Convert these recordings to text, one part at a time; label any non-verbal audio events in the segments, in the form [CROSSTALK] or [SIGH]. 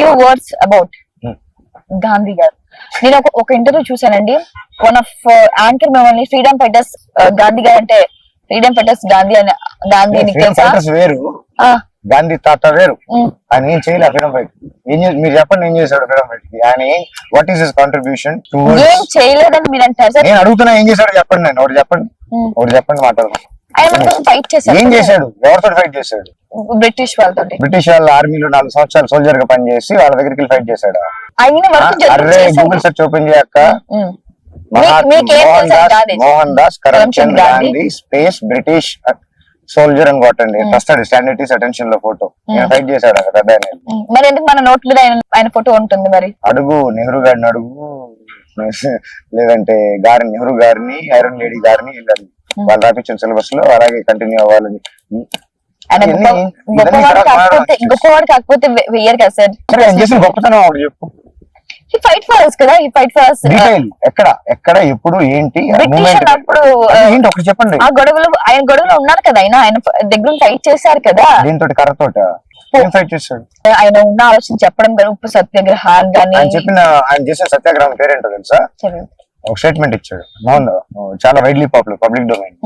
Few words about Hmm. Gandhi గారు. నేను ఒక ఒక ఇంటర్వ్యూ చూసానండి వన్ ఆఫ్ యాంకర్ మిమ్మల్ని ఫ్రీడమ్ ఫైటర్స్ గాంధీ గారు అంటే ఫ్రీడమ్ ఫైటర్స్ గాంధీ అని గాంధీ వేరు. గాంధీ తాత వేరు. ఉమ్, ఆయన ఏం చేయలే ఫ్రీడమ్ ఫైట్ ఏం మీరు చెప్పండి ఏం చేశాడు ఫ్రీడమ్ ఫైట్కి? ఆయన వాట్ ఈస్ హిస్ కాంట్రిబ్యూషన్ ఏం చేయలేదని మీరు అంటారు నేను అడుగుతున్నా ఏం చేశాడు చెప్పండి నేను ఒకటి చెప్పండి. ఉమ్. ఒకటి చెప్పండి మాట్లాడదాం. ఆయన మన కోసం ఫైట్ చేశారు ఏం చేశాడు? ఎవరితో ఫైట్ చేశాడు? బ్రిటిష్ వాళ్ళతో బ్రిటిష్ వాళ్ళ ఆర్మీలో నాలుగు సంవత్సరాలు సోల్జర్గా పనిచేసి వాళ్ళ దగ్గరికి ఫైట్ చేశాడు? చేశారు. గూగుల్ సెర్చ్ ఓపెన్ చేయక్క మీకేం Mohan Das Karamchand Gandhi. Space British soldier అని కొట్టండి. వస్తాడు స్టాండర్టీస్ అటెన్షన్లో ఫోటో ఫైట్ చేశాడు అక్కడ పెద్ద. మరి ఎందుకు మన నోట్ మీద ఆయన ఫోటో ఉంటుంది మరి? అడుగు నెహ్రూ గారిని అడుగు. [LAUGHS] లేదంటే గారి నెహ్రూ గారిని ఐరన్ లేడీ గారిని వాళ్ళు రాపించిన సిలబస్లో అలాగే కంటిన్యూ అవ్వాలని. ఆయన గొప్పవాడు కాకపోతే. గొప్పవాడు కాకపోతే వె- వెయ్యరు కదా సార్? గొప్పతనం చెప్పు. ఈ ఫైట్ ఫర్ అస్ కదా? ఈ ఫైట్ ఫర్ అస్ ఎక్కడ? ఎక్కడ? ఎప్పుడు? ఏంటి? మూమెంట్ అన్నప్పుడు ఏంటి? ఒకటి చెప్పండి. ఆ గొడవలు ఆయన గొడవలో ఉన్నారు కదా? ఆయన ఆయన దగ్గర ఫైట్ చేశారు కదా? దీంతో కర్రతోట? ఫైట్ చేశాడు? ఆయన ఉన్న ఆలోచన చెప్పడం కానీ ఉప్పు సత్యాగ్రహాలు కానీ ఆయన చెప్పిన ఆయన చేసిన సత్యాగ్రహం పేరేంటో తెలుసా? ఒక స్టేట్మెంట్ ఇచ్చాడు. మోహన్ చాలా widely popular public domain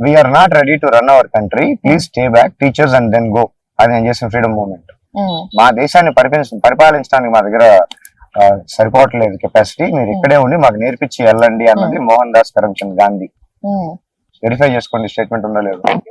we are not ready to run our country please stay back teachers and then go అది నేను చేసిన ఫ్రీడమ్ మూవ్మెంట్ మా దేశాన్ని పరిపాలించ పరిపాలించడానికి మా దగ్గర సరిపోవట్లేదు కెపాసిటీ మీరు ఇక్కడే ఉండి మాకు నేర్పించి వెళ్ళండి అన్నది మోహన్ దాస్ కరమ్చంద్ గాంధీ. వెరిఫై చేసుకోండి స్టేట్మెంట్ ఉందో లేదో.